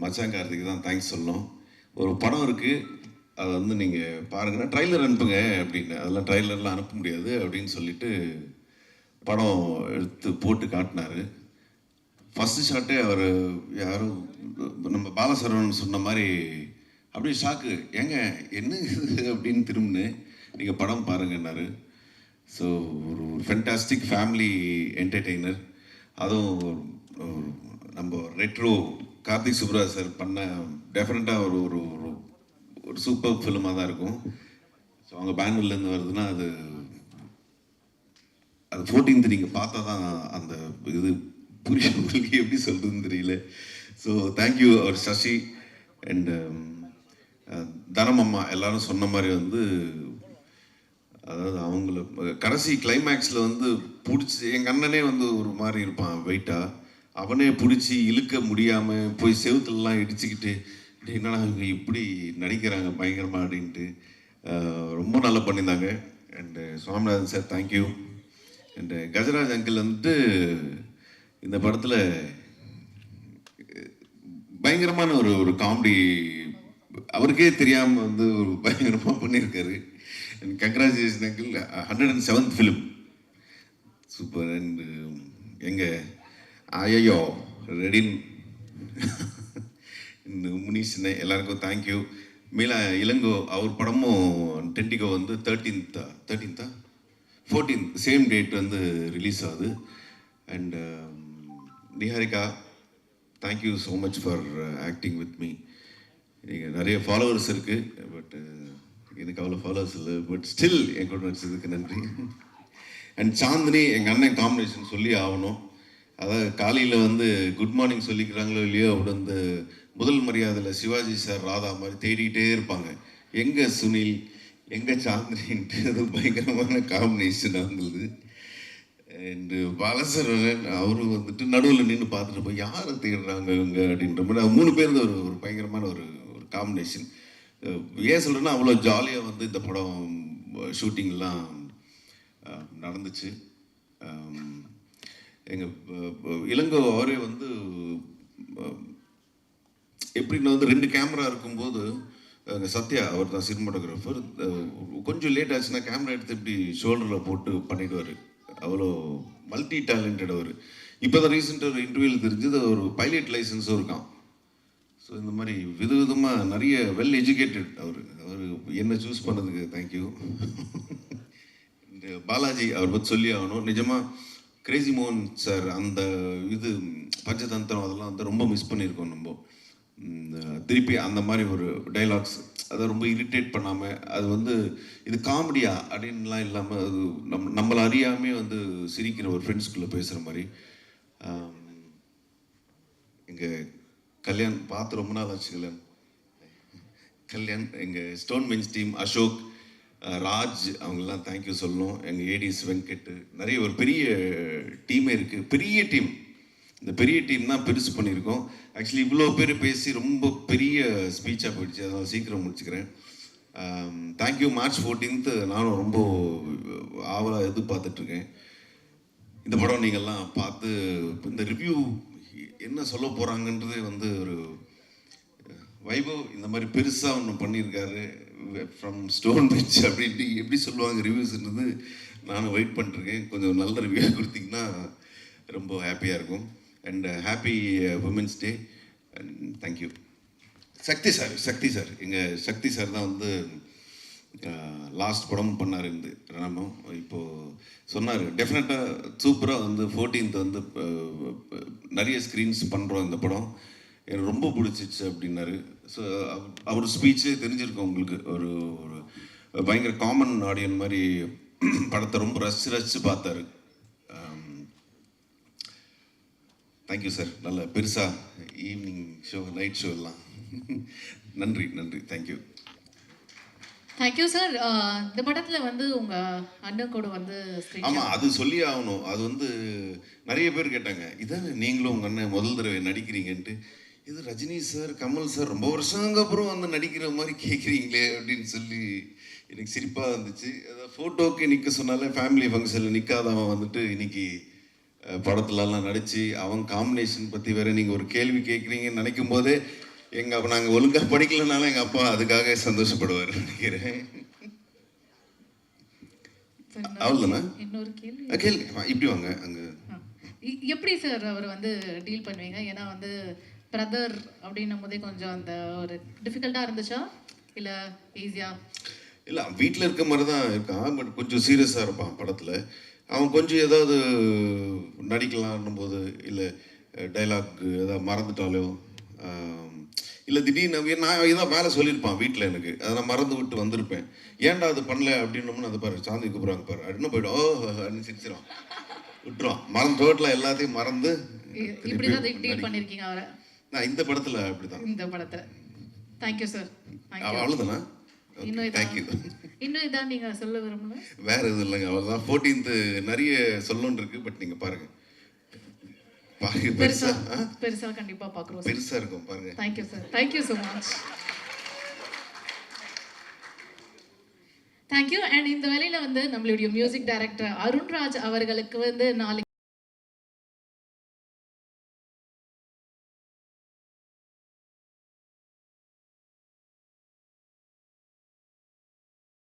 மச்சான் கார்த்திக்கு தான் தேங்க்ஸ் சொல்லணும். ஒரு படம் இருக்குது அதை வந்து நீங்கள் பாருங்கன்னா ட்ரைலர் அனுப்புங்க அப்படின்னு. அதெல்லாம் ட்ரைலர்லாம் அனுப்ப முடியாது அப்படின்னு சொல்லிட்டு படம் எடுத்து போட்டு காட்டினார். ஃபஸ்ட்டு ஷாட்டே அவர் யாரும் நம்ம பாலசரவன் சொன்ன மாதிரி அப்படியே ஷாக்கு ஏங்க என்ன இது? அப்படின்னு திரும்பினு நீங்கள் படம் பாருங்கன்னாரு. ஸோ ஒரு ஃபென்டாஸ்டிக் ஃபேமிலி என்டர்டெய்னர் அதுவும் நம்ம ரெட்ரோ கார்த்திக் சுப்ராஜ் சார் பண்ண டெஃபினட்டாக ஒரு ஒரு ஒரு- ஒரு சூப்பர் ஃபிலிமாக தான் இருக்கும். ஸோ அவங்க பேனர்லேருந்து வருதுன்னா அது அது ஃபோர்டீன்த் நீங்கள் பார்த்தா தான் அந்த இது புரியும் உங்களுக்கு எப்படி சொல்கிறதுன்னு தெரியல. ஸோ தேங்க்யூ அவர் சசி. Um, அண்டு தனம் அம்மா எல்லாரும் சொன்ன மாதிரி வந்து அதாவது அவங்கள கடைசி கிளைமேக்ஸில் வந்து பிடிச்சி எங்கள் அண்ணனே வந்து ஒரு மாதிரி இருப்பான் வெயிட்டாக அவனே பிடிச்சி இழுக்க முடியாமல் போய் செவுத்துலலாம் இடிச்சுக்கிட்டு என்னடா இவங்க இப்படி நடிக்கிறாங்க பயங்கரமாக அப்படின்ட்டு ரொம்ப நல்லா பண்ணியிருந்தாங்க. And Swaminathan sir thank you and Gajaraj uncle வந்துட்டு இந்த படத்தில் பயங்கரமான ஒரு ஒரு காமெடி அவருக்கே தெரியாமல் வந்து ஒரு பயங்கரமாக பண்ணியிருக்காரு. And congratulation uncle hundred and seventh film super and எங்கள் ஐயோ ரெடின். இந்த முனீஷ்னே எல்லாருக்கும் தேங்க்யூ மீளா இளங்கோ அவர் படமும் டென்டிகோ வந்து தேர்ட்டீன்த்தா தேர்ட்டீன்த்தா ஃபோர்டீன் சேம் டேட் வந்து ரிலீஸ் ஆகுது. And um, Niharika thank you so much for acting with me நீங்கள் நிறைய ஃபாலோவர்ஸ் இருக்குது பட் எனக்கு அவ்வளோ ஃபாலோவர்ஸ் இல்லை பட் ஸ்டில் என் கூட நடிச்சதுக்கு நன்றி. அண்ட் சாந்தினி எங்கள் அண்ணன் காம்பினேஷன் சொல்லி ஆகணும். அதாவது காலையில் வந்து குட் மார்னிங் சொல்லிக்கிறாங்களோ இல்லையோ அப்படி வந்து முதல் மரியாதையில் சிவாஜி சார் ராதா மாதிரி தேடிக்கிட்டே இருப்பாங்க. எங்கே சுனில் எங்கே சாந்திரின்ட்டு அது பயங்கரமான காம்பினேஷன் இருந்தது அண்டு பாலசரன் அவரும் வந்துட்டு நடுவில் நின்று பார்த்துட்டு போய் யாரை தேடுறாங்க இவங்க? அப்படின்ற மாதிரி. மூணு பேர் ஒரு ஒரு பயங்கரமான ஒரு ஒரு காம்பினேஷன் ஏன் சொல்கிறேன்னா அவ்வளோ ஜாலியாக வந்து இந்த படம் ஷூட்டிங்லாம் நடந்துச்சு. எங்கள் இளங்கோ அவரே வந்து எப்படின்னா வந்து ரெண்டு கேமரா இருக்கும்போது அங்க சத்யா அவர் தான் சினிமாட்டோகிராஃபர் கொஞ்சம் லேட் ஆச்சுன்னா கேமரா எடுத்து இப்படி ஷோல்டரில் போட்டு பண்ணிடுவார். அவ்வளோ மல்டி டேலண்டட் அவர். இப்போ தான் ரீசெண்டாக ஒரு இன்டர்வியூவில் தெரிஞ்சது ஒரு பைலட் லைசன்ஸும் இருக்கான் ஸோ இந்த மாதிரி விதவிதமாக நிறைய வெல் எஜுகேட்டட் அவர். அவர் என்ன சூஸ் பண்ணதுக்கு தேங்க்யூ பாலாஜி அவர் பற்றி சொல்லி ஆகணும். நிஜமாக கிரேசி மோகன் சார் அந்த இது பஞ்சதந்திரம் அதெல்லாம் வந்து ரொம்ப மிஸ் பண்ணியிருக்கோம் நம்ம. திருப்பி அந்த மாதிரி ஒரு டைலாக்ஸ் அதை ரொம்ப இரிட்டேட் பண்ணாமல் அது வந்து இது காமெடியா அப்படின்லாம் இல்லாமல் அது நம் நம்மளை அறியாமே வந்து சிரிக்கிற ஒரு ஃப்ரெண்ட்ஸ்குள்ளே பேசுகிற மாதிரி. எங்கள் கல்யாண் பார்த்து ரொம்ப நாள் ஆச்சு கல்யாண். கல்யாண் எங்கள் stone bench team Ashok Raj அவங்கெல்லாம் தேங்க்யூ சொல்லணும். எங்கள் ஏடிஸ் வெங்கட் நிறைய ஒரு பெரிய டீமே இருக்குது பெரிய டீம் இந்த பெரிய டீம் தான் பெருசு பண்ணியிருக்கோம். ஆக்சுவலி இவ்வளோ பேர் பேசி ரொம்ப பெரிய ஸ்பீச்சாக போயிடுச்சு. அதனால் சீக்கிரம் முடிச்சுக்கிறேன். தேங்க்யூ மார்ச் ஃபோர்டீன்த்து நானும் ரொம்ப ஆவலாக எதிர்பார்த்துட்ருக்கேன். இந்த படம் நீங்கள்லாம் பார்த்து இந்த ரிவ்யூ என்ன சொல்ல போகிறாங்கன்றதே வந்து ஒரு வைபவ் இந்த மாதிரி பெருசாக ஒன்று பண்ணியிருக்காரு ஃப்ரம் ஸ்டோன் பெஞ்ச் அப்படின்ட்டு எப்படி சொல்லுவாங்க ரிவ்யூஸ்ன்றது நானும் வெயிட் பண்ணிருக்கேன். கொஞ்சம் நல்ல ரிவ்யூ கொடுத்தீங்கன்னா ரொம்ப ஹாப்பியாக இருக்கும். And happy women's day and thank you Shakti sir Shakti sir எங்கள் சக்தி சார் தான் வந்து uh, லாஸ்ட் படம் பண்ணார் இருந்து ரணமம் இப்போது சொன்னார் டெஃபினட்டாக சூப்பராக வந்து ஃபோர்டீன்த் வந்து uh, uh, நிறைய ஸ்க்ரீன்ஸ் பண்ணுறோம் இந்த படம். எனக்கு ரொம்ப பிடிச்சிச்சு அப்படின்னாரு. ஸோ அவர் ஸ்பீச்சே தெரிஞ்சிருக்கும் உங்களுக்கு. ஒரு ஒரு பயங்கர காமன் ஆடியன் மாதிரி படத்தை ரொம்ப ரசிச்சு ரசிச்சு பார்த்தாரு. தேங்க்யூ சார் நல்ல பெருசாக ஈவினிங் ஷோ நைட் ஷோ எல்லாம். நன்றி நன்றி. தேங்க்யூ தேங்க்யூ சார் இந்த படத்துல வந்து உங்க அண்ணன் கூட வந்து ஆமாம் அது சொல்லி ஆகணும். அது வந்து நிறைய பேர் கேட்டாங்க இதான் நீங்களும் உங்கள் அண்ணன் முதல் தடவை நடிக்கிறீங்கன்ட்டு. இது ரஜினி சார் கமல் சார் ரொம்ப வருஷங்க அப்புறம் வந்து நடிக்கிற மாதிரி கேட்குறீங்களே அப்படின்னு சொல்லி எனக்கு சிரிப்பாக இருந்துச்சு. அதாவது ஃபோட்டோக்கு நிற்க சொன்னாலே ஃபேமிலி ஃபங்க்ஷனில் நிற்காதவன் வந்துட்டு இன்னைக்கு படத்துலலாம் நடித்து அவன் காம்பினேஷன் பற்றி வேற நீங்கள் ஒரு கேள்வி கேட்குறீங்கன்னு நினைக்கும் போதே எங்க அப்ப நாங்க ஒழுங்கா படிக்கலனாலும் எங்க அப்பா அதுக்காக சந்தோஷப்படுவார் நினைக்கிறேன். இன்னொரு கேள்வி இப்படி வாங்க அங்க. எப்படி சார் அவர் வந்து டீல் பண்ணுவீங்க? ஏன்னா வந்து பிரதர் அப்படின்னும் போதே கொஞ்சம் அந்த ஒரு டிஃபிகல்ட்டாக இருந்துச்சா? இல்லை ஈஸியா இல்ல வீட்டில் இருக்க மாதிரி தான் இருக்கான் பட் கொஞ்சம் சீரியஸாக இருப்பான் படத்தில். அவன் கொஞ்சம் ஏதாவது நடிக்கலான்னும் போது இல்லை டைலாக் ஏதாவது மறந்துட்டாலோ இல்லை திடீர்னு நான் இதான் வேலை சொல்லியிருப்பான் வீட்டில் எனக்கு. அதை நான் மறந்து விட்டு வந்திருப்பேன். ஏன்டா அது பண்ணல அப்படின்னோம்னு அது பாரு சாந்தி கூப்பிட்றாங்க பாரு. அப்படின்னு போய்டும் ஓ அப்படின்னு சிரிச்சிடும் விட்டுருவான். மறந்து டோட்டலாக எல்லாத்தையும் மறந்து நான் இந்த படத்தில் அப்படி தான் இந்த படத்தில். தேங்க்யூ சார் இன்னும் இதான் நீங்கள் சொல்ல விரும்பல? வேற எதுவும் இல்லைங்க. அவ்வளோதான் ஃபோர்டீன்த்து நிறைய இருக்கு பட் நீங்க பாருங்க. பெருசா பெருசா கண்டிப்பா பார்க்குறோம் சார் பெருசா இருக்கும் பாருங்க. Thank you sir thank you so much thank you and இந்த வேலையில வந்து நம்மளுடைய மியூசிக் டைரக்டர் அருண்ராஜ் அவர்களுக்கு வந்து நாளைக்கு